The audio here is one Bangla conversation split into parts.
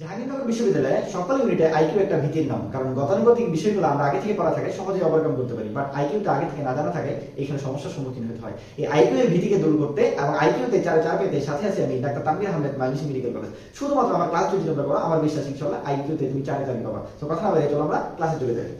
জাহাঙ্গীরনগর বিশ্ববিদ্যালয়ে সকল ইউনিটে আইকিউ একটা ভীতির নাম কারণ গতানুগতিক বিষয়গুলো আমরা আগে থেকে পড়া থাকে সহজে ওভারকাম করতে পারি বাট তো আগে থেকে না জানা থাকে এখানে সমস্যার সম্মুখীন হতে হয়। এই আইকিউ এর ভীতিকে দূর করতে এবং আইকিউতে চার চার পেতে সাথে আছি আমি ডাক্তার তামির আহমেদ মাইমিসি মেডিকেল কলেজ শুধুমাত্র আমার ক্লাস যদি তোমরা করো আমার বিশ্বাস, ইনশাল্লাহ আইকিউতে তুমি চারে চারি পাবা। তো কথা না বলে চলো আমরা ক্লাসে চলে যাই।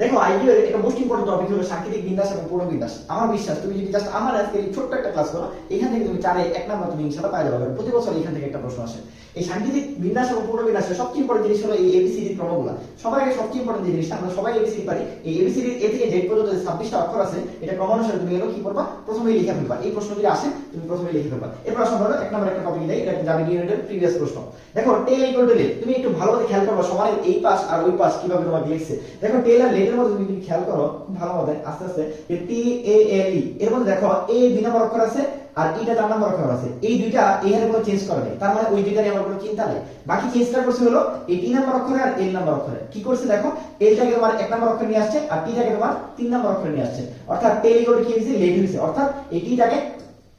দেখো আইকিউ এর একটা মোস্ট ইম্পর্টেন্ট টপিক হলো সাংকেতিক বিন্যাস এবং পূর্ণ বিন্যাস। আমার বিশ্বাস, তুমি যদি জাস্ট আমার আজকে ছোট্ট একটা ক্লাস করো, এখান থেকে তুমি চারে এক নাম্বার তুমি ইনশাআল্লাহ পাই যাবে প্রতি বছর এখান থেকে একটা প্রশ্ন আসে। এই সাংকেতিক বিন্যাস এবং পূর্ণ বিন্যাসের সবচেয়ে ইম্পর্টেন্ট জিনিস হলো এই এবিসিডি ক্রমগুলো। সবার আগে সবচেয়ে ইম্পর্টেন্ট যে জিনিসটা, আমরা সবাই এবিসিডি পারি। এই এবিসিডি এ থেকে জেড পর্যন্ত যে ছাব্বিশটা অক্ষর আছে, এটা ক্রমানুসারে তুমি এলো, কি করবা? প্রথমেই লিখে ফেলবা। এই প্রশ্ন যদি আসে, তুমি প্রথমেই লিখে ফেলবা। এরপর আসলে হলো এক নম্বর একটা টপিক দেয় এটা জাভি ইউনিটের প্রিভিয়াস প্রশ্ন। দেখো টেল ইকুয়াল টু লেট তুমি একটু ভালো মতো খেয়াল করবা সমানের এই পাশ আর ওই পাশ কীভাবে তোমাকে লিখছে। দেখো টেল আর লেটের মধ্যে তুমি যদি খেয়াল করো, ভালো মতো, আস্তে আস্তে, যে টি এ এল ই এর মধ্যে দেখো এ দুই নম্বর অক্ষর আছে আর ইটা চার নম্বর অক্ষর আছে। এই দুইটা এখানে কোনো চেঞ্জ করে তার মানে ওই দুইটারই আমার কোনো চিন্তা নেই। বাকি চেঞ্জটা করছে হলো এই টি নম্বর অক্ষরে আর এল নম্বর অক্ষরে। কি করছে দেখো এলটাকে তোমার এক নম্বর অক্ষরে নিয়ে আসছে আর টিটাকে তোমার তিন নম্বর অক্ষরে নিয়ে আসছে। অর্থাৎ টেল ইকুয়াল কি হয়েছে লেট হয়েছে। অর্থাৎ এই টিটাকে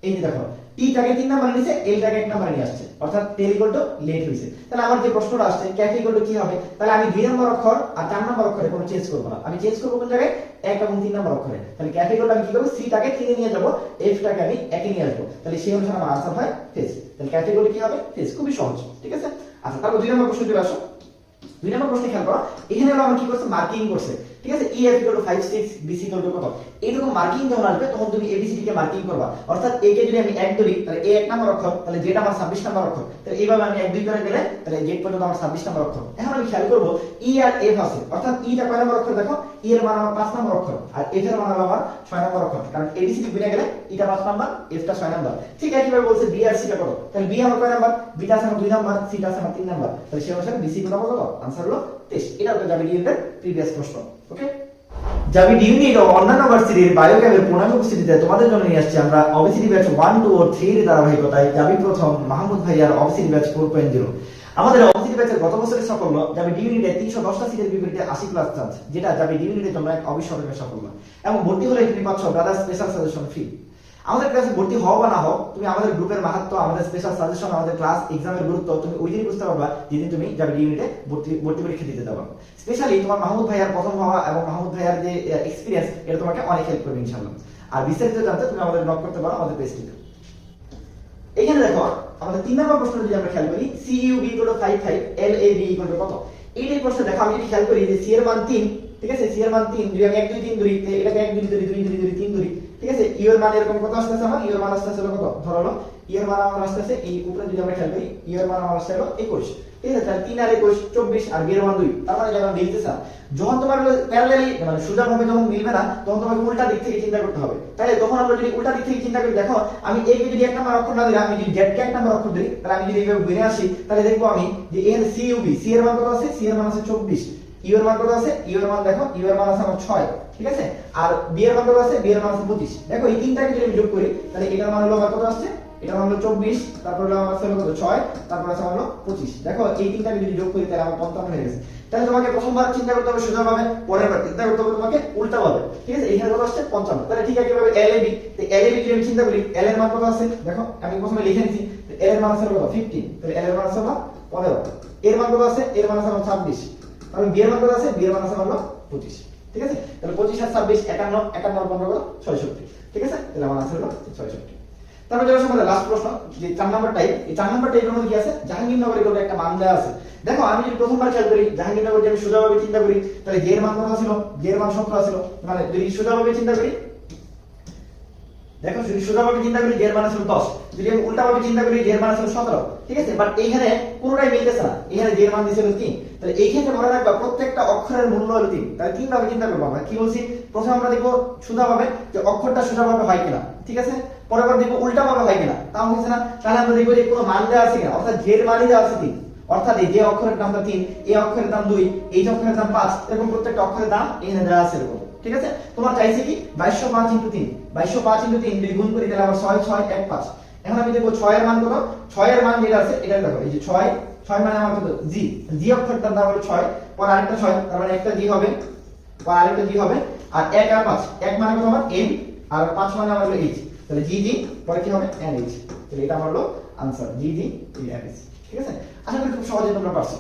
এই যে দেখো টিটাকে তিন নম্বরে নিয়েছে এলটাকে এক নম্বরে নিয়ে আসছে। অর্থাৎ টেল ইকুয়াল টু লেট হয়েছে তাহলে আমার যে প্রশ্নটা আসছে ক্যাফে ইকুয়াল টু কি হবে? তাহলে আমি দুই নম্বর অক্ষর আর চার নম্বর অক্ষরে কোনো চেঞ্জ করব না। আমি চেঞ্জ করব কোন জায়গায়? এক এবং তিন নম্বর অক্ষরে। তাহলে ক্যাফে ইকুয়াল আমি কি করব? সিটাকে তিনে নিয়ে যাব এফটাকে আমি একে নিয়ে আসব। তাহলে সেই অনুসারে আমার আনসার হয় ফেস তাহলে ক্যাফে ইকুয়াল কি হবে? ফেস খুবই সহজ। ঠিক আছে? আচ্ছা তারপর দুই নম্বর প্রশ্ন চলে আসো। দুই নম্বর প্রশ্নে খেয়াল করো, এখানে হলো আমার কি করছে? মার্কিং করছে। ঠিক আছে? E equal 5 6 BC equal to কত? এরকম মার্কিং যখন আসবে, তখন তুমি এবিসিডি কে মার্কিং করবা। অর্থাৎ এ কে যদি আমি এক ধরি, তাহলে এ এক নম্বর অক্ষর, তাহলে জেড আমার 26 নম্বর অক্ষর। তাহলে এইভাবে আমি এক দুই করে গেলে, তাহলে জেড পর্যন্ত আমার 26 নম্বর অক্ষর। এখন আমি খেয়াল করব ই আর এফ আছে। অর্থাৎ ই টা কয় নম্বর অক্ষর দেখো? ই এর মান আমার 5 নম্বর অক্ষর, আর এফ এর মান আমার 6 নম্বর অক্ষর। কারণ এবিসিডি বিনে গেলে ইটা 5 নম্বর এফ টা 6 নম্বর। ঠিক একইভাবে বলছে বি আর সি টা কত? তাহলে বি আমার কয় নম্বর? বি টা আছে আমার 2 নম্বর সি টা আছে আমার 3 নম্বর। তাহলে সেই অনুসারে বিসি কত কত? আনসার হলো 23 এটা প্রিভিয়াস প্রশ্ন ওকে ও অন্যান্য ভার্সিটির বায়োক্যামের পূর্ণাঙ্গ উপস্থিতিতে তোমাদের জন্য নিয়ে আসছি আমরা অবিসিটি ব্যাচ ওয়ান টু ও থ্রি এর ধারাবাহিকতায় যাবি প্রথম, মাহমুদ ভাইয়ার অবিসিটি ব্যাচ ফোর পয়েন্ট জিরো আমাদের অবিসিটি ব্যাচের গত বছরের সাফল্য যাবে ডিউনিটে তিনশো দশটা সিটের বিপরীতে আশি প্লাস চান্স যেটা যাবে ডিউনিটে তোমরা এক অবিস্মরণীয় এবং ভর্তি হলে তুমি পাচ্ছ স্পেশাল সাজেশন ফ্রি আমাদের ক্লাসে ভর্তি হও বা না হও, তুমি আমাদের গ্রুপের মাহাত্ম, আমাদের স্পেশাল সাজেশন আমাদের ক্লাস এক্সামের গুরুত্ব, তুমি ওই দিনই বুঝতে পারবা যেদিন তুমি যাবে ইউনিটে ভর্তি পরীক্ষা দিতে যাবা। স্পেশালি তোমার মাহমুদ ভাইয়ার প্রথম হওয়া এবং মাহমুদ ভাইয়ার যে এক্সপিরিয়েন্স এটা তোমাকে অনেক হেল্প করবে ইনশাআল্লাহ। আর বিস্তারিত জানতে তুমি আমাদের নক করতে পারো আমাদের পেজটিতে এখানে দেখো, আমাদের তিন নম্বর প্রশ্ন যদি আমরা খেয়াল করি C U B equal to 5 L A B equal to কত? এইটাই প্রশ্ন দেখো, আমি যদি খেয়াল করি যে সি এর মান 3 ঠিক আছে? সি এর মান 3 যদি আমি 1 2 3 ধরি এটাকে 1 2 ধরি 2 ধরি ধরি 3 ধরি। ঠিক আছে ইউ এর মান এরকম কত আসতেছে আমার ইউ এর মান আসতেছে কত ধরো হলো ইউ এর মান আমার আসতেছে এই উপরে যদি আমরা খেয়াল করি ইউ এর মান আমার আসছে হলো 21 ঠিক আছে তাহলে 3 আর 21 24 আর বি এর মান 2 তার মানে মিলতেছে না যখন তোমার প্যারালালি মানে সোজাভাবে যখন মিলবে না তখন তোমাকে উল্টা দিক থেকে চিন্তা করতে হবে তাহলে তখন আমরা যদি উল্টা দিক থেকে চিন্তা করি দেখো আমি এ কে যদি এক নম্বর অক্ষর না দিই আমি যদি জেড কে এক নাম্বার অক্ষর দিই তাহলে আমি যদি এইভাবে ঘুরে আসি তাহলে দেখব আমি যে এর সি ইউ বি সি এর মান কত আছে সি এর মান আছে 24 ইউ এর মান কত আছে ইউ এর মান দেখো ইউ এর মান আছে আমার 6 ঠিক আছে? আর বি এর মান কত আছে বি এর মান 25 দেখো, এই তিনটাকে যদি আমি যোগ করি, তাহলে এটার মান হলো কত আসছে? এটা হলো 24 তারপর আমার কত? 6 তারপর আছে হলো 25 দেখো, এই তিনটাকে যদি যোগ করি, তাহলে আমার 55 হয়ে গেছে। তাহলে তোমাকে প্রথমবার চিন্তা করতে হবে, সোজা ভাবে, পরের বার চিন্তা করতে হবে তোমাকে, উল্টা ভাবে। ঠিক আছে? এখানে কত আসছে? 55 তাহলে ঠিক আছে কীভাবে এল A B L A B যদি আমি চিন্তা করি এল এর মান কত আছে দেখো, আমি প্রথমে লিখে নিছি এল এর মান আছে কত? 15 তাহলে এল এর মান আছে হলো 15 এর মান কত আছে এর মান আছে 26 তাহলে বি এর মান কত আছে বি এর মান আছে হলো 25 ঠিক আছে? তাহলে 25 আর 26 51 51 15 কত? 66 ঠিক আছে? তাহলে আমার আনসার হলো 66 তারপর যাওয়ার সময় লাস্ট প্রশ্ন, যে চার নাম্বার টাইপ এই চার নাম্বার টাইপের মধ্যে কি আছে? জাহাঙ্গীরনগরের কোনো একটা মান দেওয়া আছে। দেখো, আমি যদি প্রথমবার খেয়াল করি জাহাঙ্গীরনগর যদি আমি সোজাভাবে চিন্তা করি, তাহলে জের মান কত ছিল জের মান সংখ্যা ছিল মানে যদি সোজাভাবে চিন্তা করি দেখো, যদি সোজাভাবে চিন্তা করি, জের মান ছিল দশ। যদি আমি উল্টাভাবে চিন্তা করি, জের মান ছিল সতেরো। ঠিক আছে? বাট এইখানে কোনোটাই মিলতেছে না। এখানে জের মান দিয়েছিল তিন। তাহলে এই ক্ষেত্রে মনে রাখবা, প্রত্যেকটা অক্ষরের মূল্য হলো তিন। তাহলে তিন ভাবে চিন্তা করব আমরা। কি বলছি? প্রথমে আমরা দেখব সোজাভাবে যে অক্ষরটা সোজাভাবে হয় কিনা। ঠিক আছে? পরে বার দেখব উল্টা ভাবে হয় কিনা। তাও হচ্ছে না। তাহলে আমরা দেখব যে কোনো মান দেওয়া আছে কিনা। অর্থাৎ জের মানই দেওয়া আছে তিন। অর্থাৎ এই যে অক্ষরের দামটা তিন, এই অক্ষরের দাম দুই, এই অক্ষরের দাম পাঁচ, এরকম প্রত্যেকটা অক্ষরের দাম এখানে দেওয়া আছে এরকম। ঠিক আছে? তোমার চাইছে কি? বাইশশো পাঁচ ইন্টু তিন। বাইশশো পাঁচ ইন্টু তিন যদি গুণ করি, তাহলে আমার ছয় ছয়, এক, পাঁচ। এখন আমি দেখব ছয়ের মান কত? ছয়ের মান যেটা আছে এটা দেখো। এই যে ছয় ছয় মানে আমার কত? জি। জি অক্ষরটার দাম হলো ছয়। পর আরেকটা ছয়, তার মানে একটা জি হবে। পর আরেকটা জি হবে। আর এক আর পাঁচ। এক মানে কত আমার? এন আর পাঁচ মানে আমার হলো এইচ তাহলে জি জি, পরে কি হবে? এন এইচ তাহলে এটা আমার হলো আনসার জি জি ঠিক আছে? আশা করি খুব সহজে তোমরা পারছ।